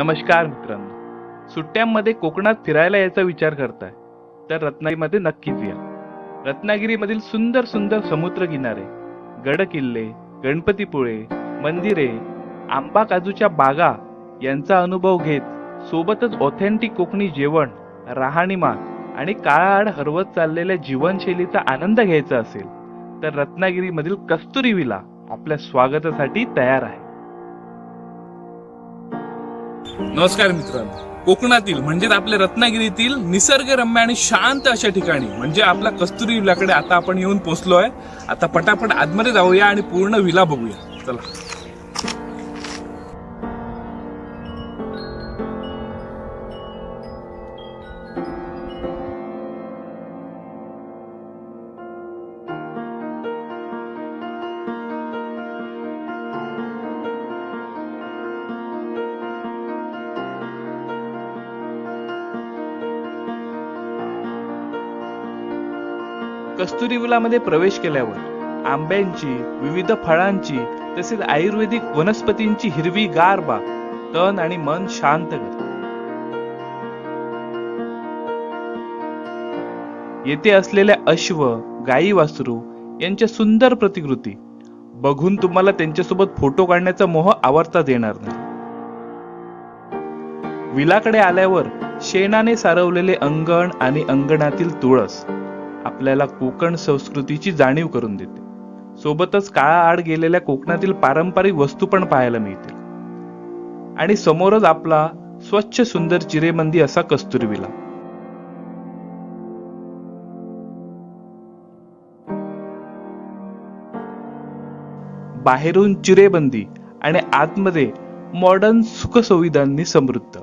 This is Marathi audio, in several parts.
नमस्कार मित्रांनो. सुट्ट्यांमध्ये कोकणात फिरायला यायचा विचार करताय तर रत्नागिरीमध्ये नक्कीच या. रत्नागिरीमधील सुंदर सुंदर समुद्र किनारे गड किल्ले गणपतीपुळे मंदिरे आंबा काजूच्या बागा यांचा अनुभव घेत सोबतच ऑथेंटिक कोकणी जेवण राहणीमान आणि काळाआड हरवत चाललेल्या जीवनशैलीचा आनंद घ्यायचा असेल तर रत्नागिरीमधील कस्तुरी विला आपल्या स्वागतासाठी तयार आहे. नमस्कार मित्रांनो. कोकणातील म्हणजेच आपल्या रत्नागिरीतील निसर्गरम्य आणि शांत अशा ठिकाणी म्हणजे आपल्या कस्तुरी विलाकडे आता आपण येऊन पोहोचलोय आता पटापट आतमध्ये जाऊया आणि पूर्ण विला बघूया. चला. कस्तुरी विलामध्ये प्रवेश केल्यावर आंब्यांची विविध फळांची तसेच आयुर्वेदिक वनस्पतींची हिरवी गारबा तन आणि मन शांत करते. येथे असलेल्या अश्व गाई वासरू यांच्या सुंदर प्रतिकृती. बघून तुम्हाला त्यांच्यासोबत फोटो काढण्याचा मोह आवरता देणार नाही. विलाकडे आल्यावर शेणाने सारवलेले अंगण आणि अंगणातील तुळस आपल्याला कोकण संस्कृतीची जाणीव करून देते. सोबतच काळाआड गेलेल्या कोकणातील पारंपरिक वस्तू पण पाहायला मिळतील. आणि समोरच आपला स्वच्छ सुंदर चिरेबंदी असा कस्तुरविला बाहेरून चिरेबंदी आणि आतमध्ये मॉडर्न सुखसुविधांनी समृद्ध.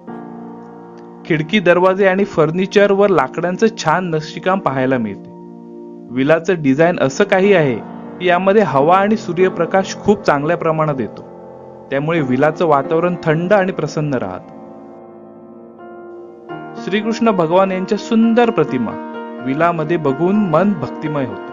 खिडकी दरवाजे आणि फर्निचर वर लाकडांचं छान नक्षीकाम पाहायला मिळते. विलाचं डिझाईन असं काही आहे की यामध्ये हवा आणि सूर्यप्रकाश खूप चांगल्या प्रमाणात येतो. त्यामुळे विलाचं वातावरण थंड आणि प्रसन्न राहत. श्रीकृष्ण भगवान यांच्या सुंदर प्रतिमा विलामध्ये बघून मन भक्तिमय होत.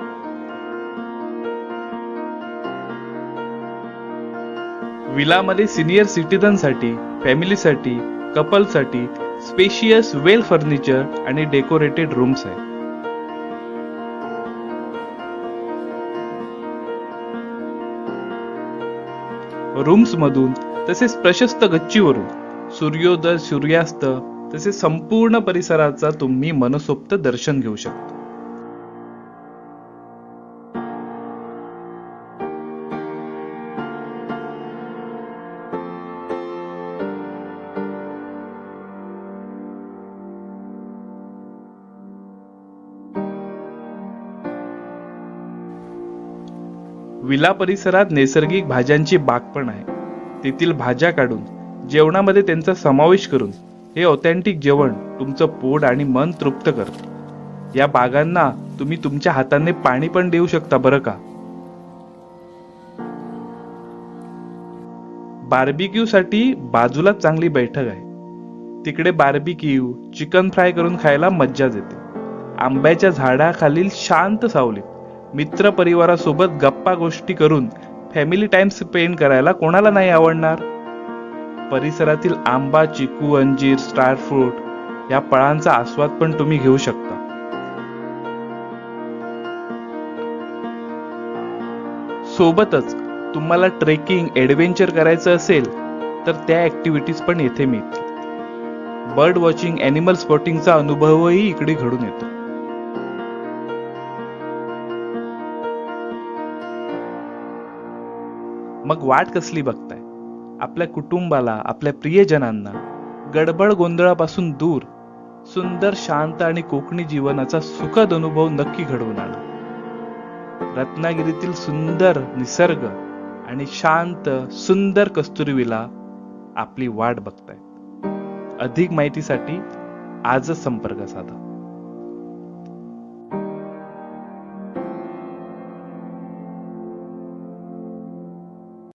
विलामध्ये सिनियर सिटीजनसाठी फॅमिलीसाठी कपलसाठी स्पेशियस वेल फर्निचर आणि डेकोरेटेड रूम्स आहेत. रूम्स मधून तसेच प्रशस्त गच्चीवरून. सूर्योदय सूर्यास्त तसेच संपूर्ण परिसराचा तुम्ही मनसोक्त दर्शन घेऊ शकता. विला परिसरात नैसर्गिक भाज्यांची बाग पण आहे. तेथील भाज्या काढून जेवणामध्ये त्यांचा समावेश करून हे ऑथेंटिक जेवण तुमचं पोट आणि मन तृप्त करतं. या बागांना तुम्ही तुमच्या हाताने पाणी पण देऊ शकता बरं का? बार्बिक्यू साठी बाजूलाच चांगली बैठक आहे. तिकडे बार्बिक्यू चिकन फ्राय करून खायला मज्जाच येते. आंब्याच्या झाडाखालील शांत सावलीत. मित्र परिवारासोबत गप्पा गोष्टी करून फॅमिली टाइम स्पेंड करायला कोणाला नाही आवडणार? परिसरातील आंबा चिकू अंजीर स्टार फ्रूट या फळांचा आस्वाद पण तुम्ही घेऊ शकता. सोबतच तुम्हाला ट्रेकिंग ऍडव्हेंचर करायचं असेल तर त्या ऍक्टिव्हिटीज पण येथे मिळतील. बर्ड वॉचिंग ॲनिमल स्पॉटिंगचा अनुभवही इकडे घडून येतो. मग वाट कसली बघताय? आपल्या कुटुंबाला आपल्या प्रियजनांना गडबड गोंधळापासून दूर सुंदर शांत आणि कोकणी जीवनाचा सुखद अनुभव नक्की घडवून आणा. रत्नागिरीतील सुंदर निसर्ग आणि शांत सुंदर कस्तुरीविला आपली वाट बघताय अधिक माहितीसाठी आजच संपर्क साधा.